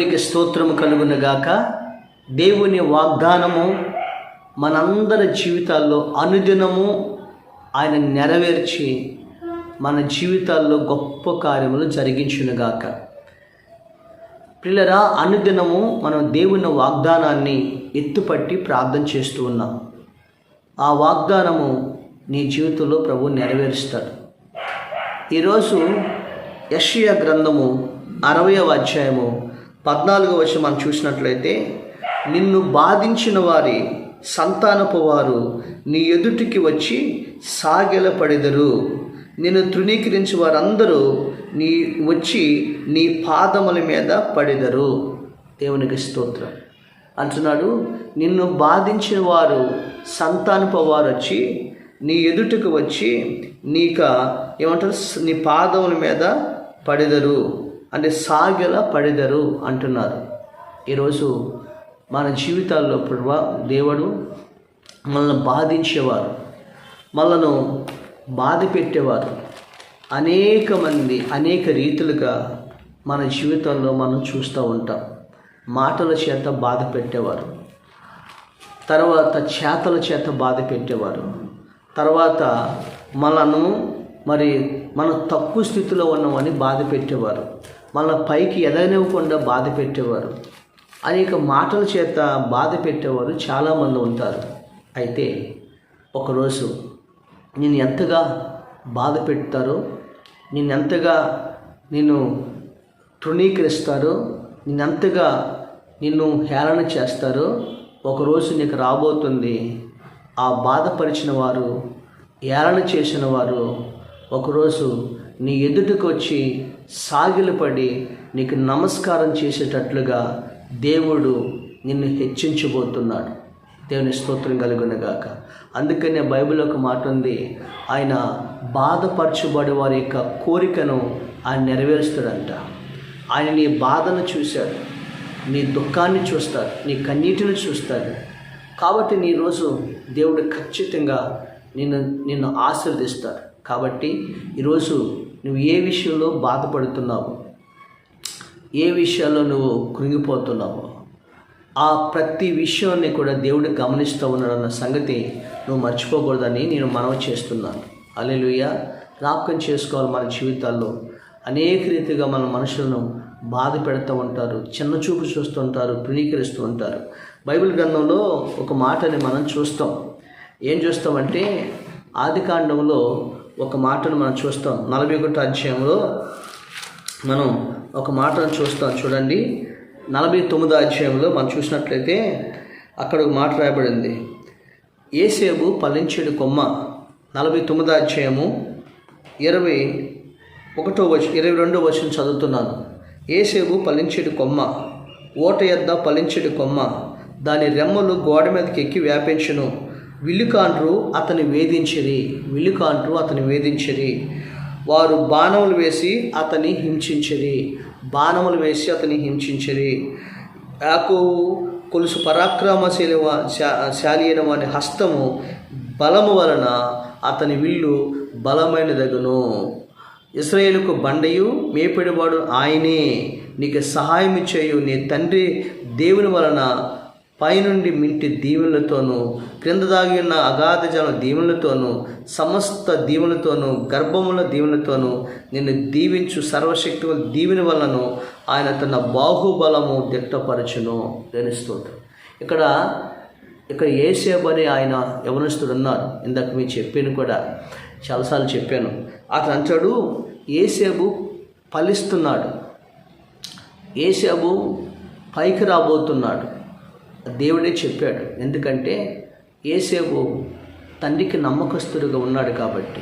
దేవునికి స్తోత్రము కలుగునగాక దేవుని వాగ్దానము మనందరి జీవితాల్లో అనుదినము ఆయన నెరవేర్చి మన జీవితాల్లో గొప్ప కార్యములు జరిగించునుగాక పిల్లరా అనుదినము మనం దేవుని వాగ్దానాన్ని ఎత్తుపట్టి ప్రార్థన చేస్తూ ఉన్నాం. ఆ వాగ్దానము నీ జీవితంలో ప్రభు నెరవేరుస్తాడు. ఈరోజు యషియా గ్రంథము అరవయవ అధ్యాయము పద్నాలుగో వర్షం మనం చూసినట్లయితే నిన్ను బాధించిన వారి సంతానపు వారు నీ ఎదుటికి వచ్చి సాగెలపడెదరు. నిన్ను తృణీకరించి వారందరూ నీ వచ్చి నీ పాదముల మీద పడెదరు. దేవునికి స్తోత్రం. అంటున్నాడు నిన్ను బాధించిన వారు సంతానపు వారు వచ్చి నీ ఎదుటకు వచ్చి నీక ఏమంటారు? నీ పాదముల మీద పడెదరు. అంటే సాగెల పడెదరు అంటున్నారు. ఈరోజు మన జీవితాల్లో ప్రభా దేవుడు మనల్ని బాధించేవారు మనను బాధ పెట్టేవారు. అనేక మంది అనేక రీతులుగా మన జీవితంలో మనం చూస్తూ ఉంటాం. మాటల చేత బాధ పెట్టేవారు తర్వాత చేతల చేత బాధ పెట్టేవారు తర్వాత మనను మరి మనం తక్కువ స్థితిలో ఉన్నామని బాధ పెట్టేవారు. మన పైకి ఎదగనివ్వకుండా బాధ పెట్టేవారు. అనేక మాటల చేత బాధ పెట్టేవారు చాలామంది ఉంటారు. అయితే ఒకరోజు నేను ఎంతగా బాధ పెడతారో నేను ఎంతగా నేను తృణీకరిస్తారో నేను ఎంతగా నిన్ను హేళన చేస్తారో ఒకరోజు నీకు రాబోతుంది. ఆ బాధపరిచిన వారు ఏలన చేసిన వారు ఒకరోజు నీ ఎదుటికి వచ్చి సాగిలపడి నీకు నమస్కారం చేసేటట్లుగా దేవుడు నిన్ను హెచ్చించబోతున్నాడు. దేవుని స్తోత్రం కలుగునగాక. అందుకనే బైబిల్ ఒక మాట ఉంది. ఆయన బాధపరచబడి వారి యొక్క కోరికను ఆయన నెరవేరుస్తాడంట. ఆయన నీ బాధను చూశాడు. నీ దుఃఖాన్ని చూస్తాడు. నీ కన్నీటిని చూస్తాడు. కాబట్టి నీ రోజు దేవుడు ఖచ్చితంగా నిన్ను నిన్ను ఆశీర్దిస్తాడు కాబట్టి ఈరోజు నువ్వు ఏ విషయంలో బాధపడుతున్నావు ఏ విషయాల్లో నువ్వు కృంగిపోతున్నావు ఆ ప్రతి విషయాన్ని కూడా దేవుడు గమనిస్తూ ఉన్నాడన్న సంగతి నువ్వు మర్చిపోకూడదని నేను మనవి చేస్తున్నాను. అలెలుయ్య జ్ఞాపకం చేసుకోవాలి మన జీవితాల్లో. అనేక రీతిగా మన మనుషులను బాధ పెడుతూ ఉంటారు చిన్న చూపు చూస్తుంటారు తృణీకరిస్తూ ఉంటారు. బైబిల్ గ్రంథంలో ఒక మాటని మనం చూస్తాం. ఏం చూస్తామంటే ఆది కాండంలో ఒక మాటను మనం చూస్తాం. నలభై ఒకటో అధ్యాయంలో మనం ఒక మాటను చూస్తాం. చూడండి. నలభై తొమ్మిదో అధ్యాయంలో మనం చూసినట్లయితే అక్కడ ఒక మాట రాయబడింది. ఏసేపు పలించేడు కొమ్మ. నలభై తొమ్మిదో అధ్యాయము ఇరవై ఒకటో వచ్చ ఇరవై రెండో వచ్చిన చదువుతున్నాను. ఏసేపు పలించేడు కొమ్మ. ఓట ఎద్ద పలించేడు కొమ్మ. దాని రెమ్మలు గోడ మీదకి ఎక్కి వ్యాపించును. విల్లుకాండ్రు అతని వేధించిరి విల్లుకాండ్రు అతని వేధించిరి. వారు బాణములు వేసి అతని హింసించిరి బాణములు వేసి అతని హింసించిరి. యాకోవు కొలుసు పరాక్రమశీలి శాలి అయిన వాని హస్తము బలము వలన అతని విల్లు బలమైనదగును. ఇస్రాయేలుకు బండయు మేపిడివాడు ఆయనే. నీకు సహాయం చేయు నీ తండ్రి దేవుని వలన పైనుండి మింటి దీవెనలతోనూ క్రింద దాగి ఉన్న అగాధ జన దీవెనలతోనూ సమస్త దీవెనలతోనూ గర్భముల దీవెనలతోనూ నిన్ను దీవించు సర్వశక్తుల దీవెన వలన ఆయన తన బాహుబలము దిట్టపరచును ధ్వనిస్తుంది ఇక్కడ ఇక్కడ ఏసేబ్ అని ఆయన యవనస్తుడు ఉన్నారు. ఇందాక మీకు చెప్పాను కూడా చాలాసార్లు చెప్పాను. అతను అంటాడు ఏసేబు ఫలిస్తున్నాడు. ఏసేబు పైకి రాబోతున్నాడు. దేవుడే చెప్పాడు. ఎందుకంటే ఏసేబు తండ్రికి నమ్మకస్తుడిగా ఉన్నాడు కాబట్టి.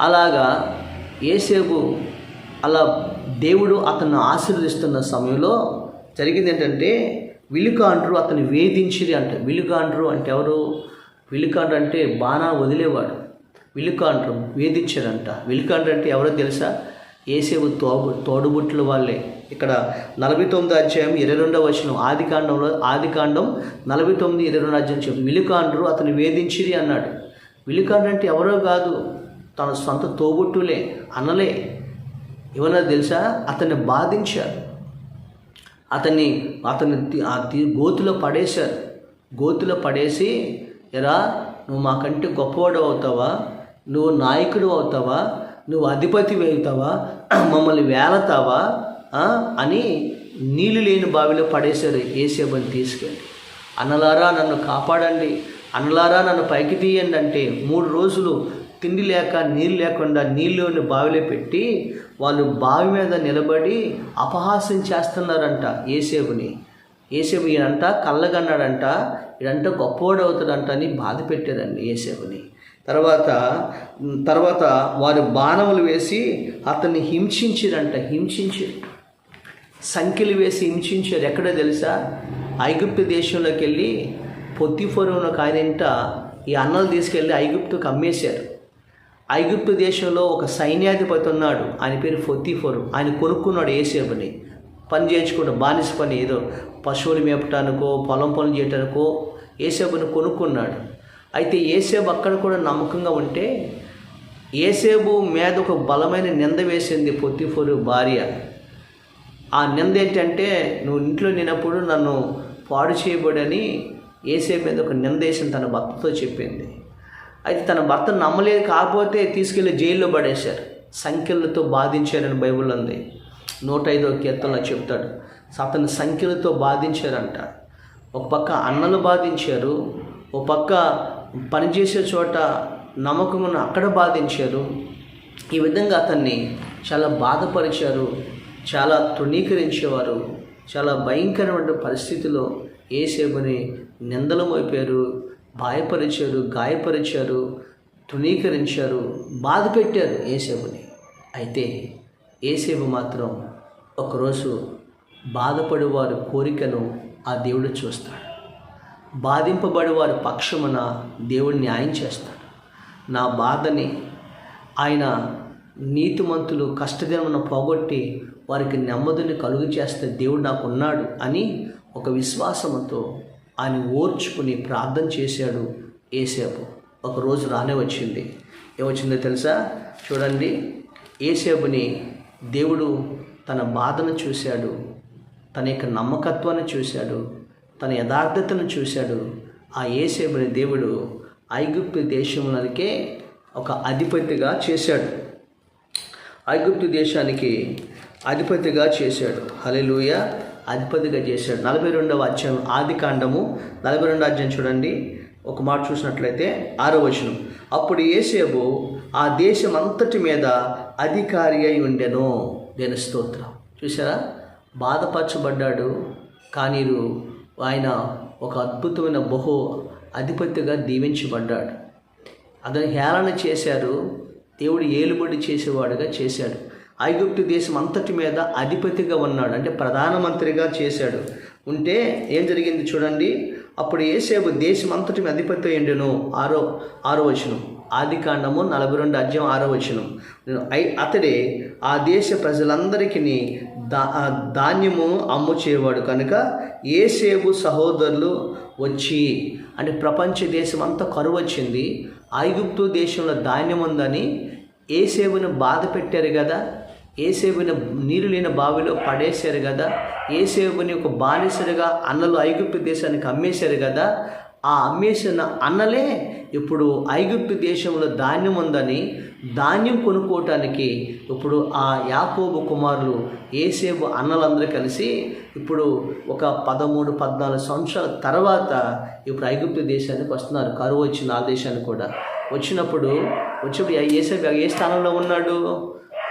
అలాగా ఏసేబు అలా దేవుడు అతను ఆశీర్వదిస్తున్న సమయంలో జరిగింది ఏంటంటే విలుకాండ్రు అతను వేధించిరి అంట. విలుకాండ్రు అంటే ఎవరు? విలుకాండ్రు అంటే బాణా వదిలేవాడు. విలుకాండ్రు వేధించారంట. విలుకాండ్రు అంటే ఎవరో తెలుసా? ఏసేవు తోబు తోడుబుట్లు వాళ్ళే. ఇక్కడ నలభై తొమ్మిది అధ్యాయం ఇరవై రెండవ వచనం. ఆది కాండంలో ఆది కాండం నలభై తొమ్మిది ఇరవై రెండు అధ్యాయం చెప్పి అతను వేధించిరి అన్నాడు. విలుకాండ్రు అంటే ఎవరో కాదు. తన సొంత తోబుట్టులే అనలే ఏమన్నా తెలుసా? అతన్ని బాధించారు. అతన్ని అతన్ని గోతులో గోతిలో పడేశారు. గోతిలో పడేసి ఎరా నువ్వు మాకంటే గొప్పవాడు అవుతావా? నువ్వు నాయకుడు అవుతావా? నువ్వు అధిపతి వేయుతావా మమ్మల్ని వేలతావా? అని నీళ్ళు లేని బావిలో పడేశారు ఏసేబని తీసుకెళ్ళి. అన్నలారా నన్ను కాపాడండి. అన్నలారా నన్ను పైకి తీయండి అంటే మూడు రోజులు తిండి లేక నీళ్ళు లేకుండా నీళ్ళని బావిలో పెట్టి వాళ్ళు బావి మీద నిలబడి అపహాస్యం చేస్తున్నారంట ఏసేబుని ఏసేబు ఈయనంట కళ్ళగన్నాడంట ఈడంట గొప్పవాడు అవుతాడంట అని బాధ పెట్టారండి ఏసేబుని తర్వాత తర్వాత వారు బాణములు వేసి అతన్ని హింసించారంట హింసించారు. సంఖ్యలు వేసి హింసించారు. ఎక్కడో తెలుసా? ఐగుప్తు దేశంలోకి వెళ్ళి పొత్తిఫరువును కాయనంట ఈ అన్నలు తీసుకెళ్ళి ఐగుప్తుకు అమ్మేశారు. ఐగుప్తు దేశంలో ఒక సైన్యాధిపతి ఉన్నాడు. ఆయన పేరు ఫొత్తిఫోరు ఆయన కొనుక్కున్నాడు ఏసేపుని. పని చేయించుకుంటూ బానిస పని ఏదో పశువులు మేపటానికో పొలం పనులు చేయటానికో ఏసేపుని కొనుక్కున్నాడు. అయితే ఏసేబు అక్కడ కూడా నమ్మకంగా ఉంటే ఏసేబు మీద ఒక బలమైన నింద వేసింది పొత్తిఫోరు భార్య. ఆ నింద ఏంటంటే నువ్వు ఇంట్లో లేనప్పుడు నన్ను పాడు చేయబడని ఏసే మీద ఒక నింద వేసింది తన భర్తతో చెప్పింది. అయితే తన భర్త నమ్మలేదు కాకపోతే తీసుకెళ్ళి జైల్లో పడేశారు. సంఖ్యలతో బాధించారని బైబుల్ ఉంది. నూట ఐదో కీర్తనలో చెప్తాడు. అతను సంఖ్యలతో బాధించారంట. ఒక పక్క అన్నలు బాధించారు ఒక పక్క పనిచేసే చోట నమ్మకమును అక్కడ బాధించారు. ఈ విధంగా అతన్ని చాలా బాధపరిచారు. చాలా తృణీకరించేవారు. చాలా భయంకరమైన పరిస్థితిలో ఏసేబుని నిందలు మోపారు. భయపరిచారు గాయపరిచారు తృణీకరించారు బాధ పెట్టారు ఏసేబుని అయితే ఏసేబు మాత్రం ఒకరోజు బాధపడేవారి కోరికను ఆ దేవుడు చూస్తాడు. బాధింపబడి వారి పక్షమున దేవుడు న్యాయం చేస్తాడు. నా బాధని ఆయన నీతిమంతులు కష్టదినమున పోగొట్టి వారికి నెమ్మదిని కలుగు చేస్తే దేవుడు నాకు ఉన్నాడు అని ఒక విశ్వాసంతో ఆయన ఓర్చుకుని ప్రార్థన చేశాడు ఏసేపు. ఒకరోజు రానే వచ్చింది. ఏమొచ్చిందో తెలుసా? చూడండి. ఏసేపుని దేవుడు తన బాధను చూశాడు. తన యొక్క నమ్మకత్వాన్ని చూశాడు. తన యథార్థతను చూశాడు. ఆ ఏసేపుని దేవుడు ఐగుప్తు దేశంలోనికే ఒక అధిపతిగా చేశాడు. ఐగుప్తు దేశానికి అధిపతిగా చేశాడు. హలెలూయ అధిపతిగా చేశాడు. నలభై రెండవ అధ్యాయం ఆది కాండము. నలభై రెండవ అధ్యాయం చూడండి. ఒక మాట చూసినట్లయితే ఆరో వచనం. అప్పుడు ఏసేబు ఆ దేశం అంతటి మీద అధికారి అయి ఉండెను. దేని స్తోత్రం. చూసారా బాధపరచబడ్డాడు కానీ ఆయన ఒక అద్భుతమైన బహు అధిపతిగా దీవించబడ్డాడు. అతను హేళన చేశారు దేవుడు ఏలుబడి చేసేవాడుగా చేశాడు. ఐగుప్తు దేశం అంతటి మీద అధిపతిగా ఉన్నాడు అంటే ప్రధానమంత్రిగా చేశాడు. ఉంటే ఏం జరిగింది చూడండి. అప్పుడు ఏసేపు దేశం అంతటి అధిపతి అయ్యిండెను? ఆరో ఆరో వచనం. ఆది కాండము నలభై రెండు అధ్యాయం ఆరో వచనం. ఐ అతడే ఆ దేశ ప్రజలందరికీ దా ధాన్యము అమ్ము చేయవాడు కనుక ఏసేపు సహోదరులు వచ్చి అంటే ప్రపంచ దేశం అంతా కరువు వచ్చింది ఐగుప్తు దేశంలో ధాన్యం ఉందని ఏసేపుని బాధ పెట్టారు కదా ఏసేపుని నీరు లేని బావిలో పడేశారు కదా ఏసేపుని ఒక బానిసలుగా అన్నలు ఐగుప్తు దేశానికి అమ్మేశారు కదా ఆ అమ్మేసిన అన్నలే ఇప్పుడు ఐగుప్తు దేశంలో ధాన్యం ఉందని ధాన్యం కొనుక్కోవటానికి ఇప్పుడు ఆ యాకోబు కుమారులు ఏసేబు అన్నలందరూ కలిసి ఇప్పుడు ఒక పదమూడు పద్నాలుగు సంవత్సరాల తర్వాత ఇప్పుడు ఐగుప్తు దేశానికి వస్తున్నారు. కరువు వచ్చిన ఆ దేశానికి కూడా. వచ్చినప్పుడు వచ్చినప్పుడు ఏసేబు ఏ స్థానంలో ఉన్నాడు?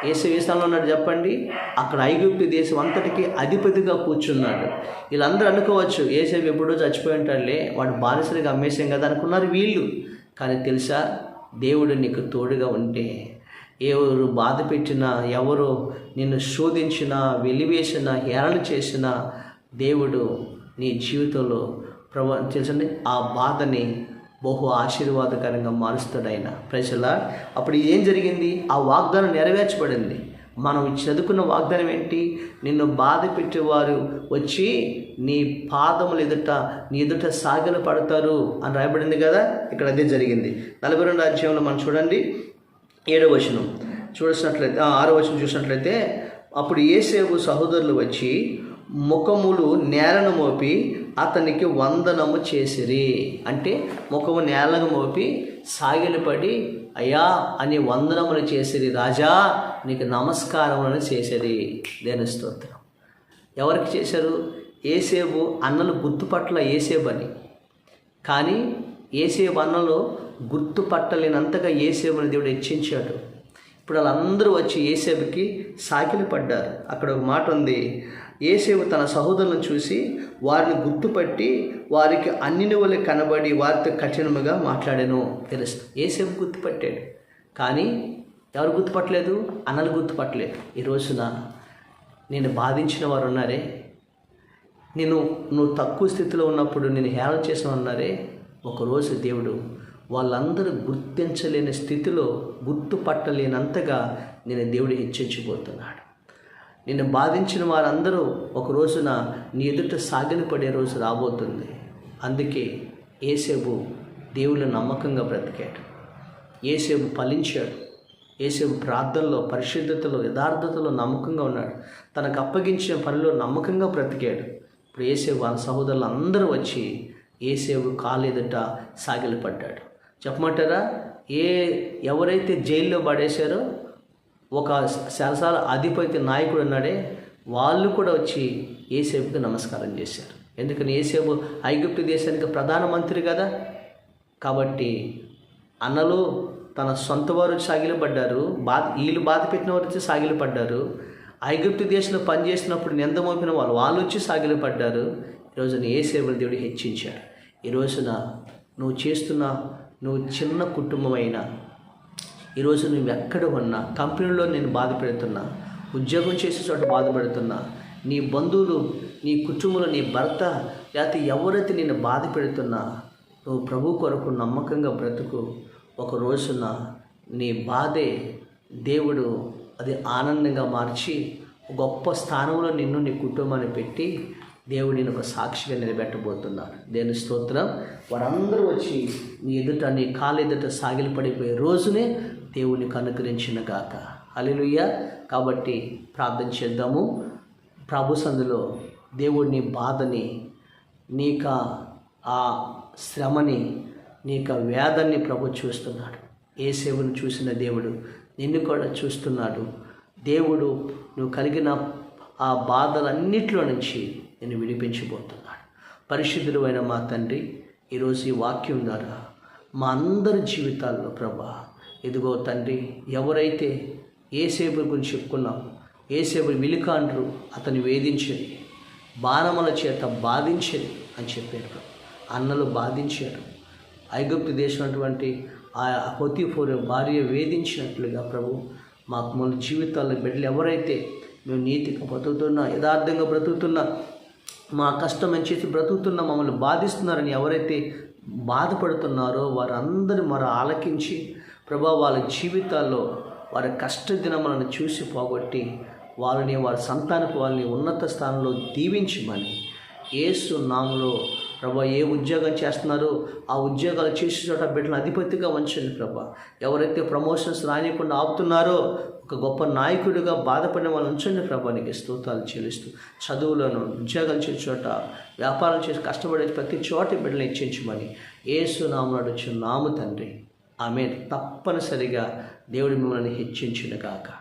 ఏసు ఏ స్థానంలో ఉన్నాడు చెప్పండి? అక్కడ ఐగుప్తి దేశం అంతటికి అధిపతిగా కూర్చున్నాడు. వీళ్ళందరూ అనుకోవచ్చు ఏసేపు ఎప్పుడో చచ్చిపోయి ఉంటాడులే వాడు బానిసలుగా అమ్మేసాం కదా అనుకున్నారు వీళ్ళు. కానీ తెలుసా దేవుడు నీకు తోడుగా ఉంటే ఎవరు బాధ పెట్టినా ఎవరు నిన్ను శోధించినా వెలివేసినా హేళన చేసినా దేవుడు నీ జీవితంలో ప్రభా తెలుసండి? ఆ బాధని బహు ఆశీర్వాదకరంగా మారుస్తాడు ప్రజల అప్పుడు ఏం జరిగింది? ఆ వాగ్దానం నెరవేర్చబడింది. మనం చదువుకున్న వాగ్దానం ఏంటి? నిన్ను బాధ పెట్టేవారు వచ్చి నీ పాదములు ఎదుట నీ ఎదుట సాగలు పడతారు అని రాయబడింది కదా? ఇక్కడ అదే జరిగింది. నలభై రెండు అధ్యాయంలో మనం చూడండి. ఏడవ వచనం. చూసినట్లయితే ఆరో వచనం చూసినట్లయితే అప్పుడు ఏసేపు సహోదరులు వచ్చి ముఖములు నేలను మోపి అతనికి వందనము చేసిరి. అంటే ముఖము నేలను మోపి సాగిలపడి అయ్యా అని వందనములు చేసిరి రాజా నీకు నమస్కారములను చేసేది దేని స్తోత్రం. ఎవరికి చేశారు? ఏసేబు అన్నలు గుర్తుపట్ల ఏసేబు అని. కానీ ఏసేబు అన్నలు గుర్తుపట్టలేనంతగా ఏసేబుని దేవుడు హెచ్చించాడు. ఇప్పుడు వాళ్ళందరూ వచ్చి ఏసేపుకి సాకిలి పడ్డారు. అక్కడ ఒక మాట ఉంది. ఏసేవు తన సహోదరులను చూసి వారిని గుర్తుపట్టి వారికి అన్నిని వల్ల కనబడి వారితో కఠినముగా మాట్లాడాను తెలుసు. ఏసేపు గుర్తుపట్టాడు. కానీ ఎవరు గుర్తుపట్టలేదు? అన్నలు గుర్తుపట్టలేదు. ఈ రోజున నేను బాధించిన వారు ఉన్నారే? నేను నువ్వు తక్కువ స్థితిలో ఉన్నప్పుడు నేను హేళన చేసిన ఉన్నారే? ఒకరోజు దేవుడు వాళ్ళందరూ గుర్తించలేని స్థితిలో గుర్తుపట్టలేనంతగా నేను దేవుడు హెచ్చరించిపోతున్నాడు నిన్ను బాధించిన వారందరూ ఒక రోజున నీ ఎదుట సాగిన పడే రోజు రాబోతుంది. అందుకే ఏసేబు దేవుళ్ళు నమ్మకంగా బ్రతికాడు. ఏసేబు ఫలించాడు. ఏసేబు ప్రార్థనలో పరిశుద్ధతలో యథార్థతలో నమ్మకంగా ఉన్నాడు. తనకు అప్పగించిన పనిలో నమ్మకంగా బ్రతికాడు. ఇప్పుడు ఏసేబు వాళ్ళ సహోదరులు అందరూ వచ్చి ఏసేబు ఎదుట సాగిలపడ్డాడు. చెప్పమంటారా? ఏ ఎవరైతే జైల్లో పడేశారో ఒక సరసాల అధిపతి నాయకుడు ఉన్నాడే వాళ్ళు కూడా వచ్చి ఏసేపుకి నమస్కారం చేశారు. ఎందుకని ఏసేపు ఐగుప్తు దేశానికి ప్రధానమంత్రి కదా? కాబట్టి అన్నలు తన సొంత వారు వచ్చి సాగిలపడ్డారు బాధ వీళ్ళు బాధ పెట్టిన వారు వచ్చి సాగిలపడ్డారు ఐగుప్తు దేశంలో పనిచేసినప్పుడు నింద మోపిన వాళ్ళు వాళ్ళు వచ్చి సాగిలపడ్డారు ఈరోజున ఏసేపుని దేవుడు హెచ్చించాడు. ఈ రోజున నువ్వు చేస్తున్న నువ్వు చిన్న కుటుంబం అయినా ఈరోజు నువ్వు ఎక్కడ ఉన్నా కంపెనీలో నేను బాధపడుతున్నా ఉద్యోగం చేసే చోట బాధపడుతున్నా నీ బంధువులు నీ కుటుంబంలో నీ భర్త లేకపోతే ఎవరైతే నేను బాధ పెడుతున్నా నువ్వు ప్రభు కొరకు నమ్మకంగా బ్రతుకు. ఒక రోజున నీ బాధే దేవుడు అది ఆనందంగా మార్చి గొప్ప స్థానంలో నిన్ను నీ కుటుంబాన్ని పెట్టి దేవుడు నేను ఒక సాక్షిగా నిలబెట్టబోతున్నాడు దేని స్తోత్రం. వారందరూ వచ్చి నీ ఎదుట నీ కాలు ఎదుట సాగిలి పడిపోయే రోజునే దేవునికి అనుగ్రహించిన గాక. అలెలుయ్య కాబట్టి ప్రార్థన చేద్దాము. ప్రభు సందులో దేవుడిని బాధని నీక ఆ శ్రమని నీక వేదాన్ని ప్రభు చూస్తున్నాడు. ఏ సేవను చూసిన దేవుడు నిన్ను కూడా చూస్తున్నాడు. దేవుడు నువ్వు కలిగిన ఆ బాధలన్నిట్లో నుంచి నేను విడిపించబోతున్నాడు. పరిశుద్ధుడు అయిన మా తండ్రి ఈరోజు ఈ వాక్యం ద్వారా మా అందరి జీవితాల్లో ప్రభా ఇదిగో తండ్రి ఎవరైతే ఏసేపు గురించి చెప్పుకున్నాం ఏసేపు విలుకాండ్రు అతని వేధించని బాణముల చేత బాధించని అని చెప్పారు అన్నలు బాధించారు ఐగుప్తు దేశం అటువంటి ఆ పొతిఫోర్ భార్య వేధించినట్లుగా ప్రభు మాకు మన జీవితాల్లో బిడ్డలు ఎవరైతే మేము నీతిగా బ్రతుకుతున్నా యథార్థంగా బ్రతుకుతున్నా మా కష్టం అని చేసి బ్రతుకుతున్న మమ్మల్ని బాధిస్తున్నారని ఎవరైతే బాధపడుతున్నారో వారందరూ మరి ఆలకించి ప్రభా వాళ్ళ జీవితాల్లో వారి కష్ట దినములను చూసి పోగొట్టి వాళ్ళని వారి సంతానపు వాళ్ళని ఉన్నత స్థానంలో దీవించమని ఏసు నామలో ప్రభా ఏ ఉద్యోగం చేస్తున్నారో ఆ ఉద్యోగాలు చేసే చోట బిడ్డలను అధిపతిగా ఉంచండి ప్రభా. ఎవరైతే ప్రమోషన్స్ రానియకుండా ఆపుతున్నారో ఒక గొప్ప నాయకుడిగా బాధపడిన వాళ్ళు ఉంచండి ప్రభానికి స్తోతాలు చెల్లిస్తూ. చదువులను ఉద్యోగాలు చేసే చోట వ్యాపారం చేసి కష్టపడే ప్రతి చోట బిడ్డలు ఇచ్చించమని ఏసు నామను అడుచు నాము తండ్రి. ఆమె తప్పనిసరిగా దేవుడి మిమ్మల్ని హెచ్చించిన కాక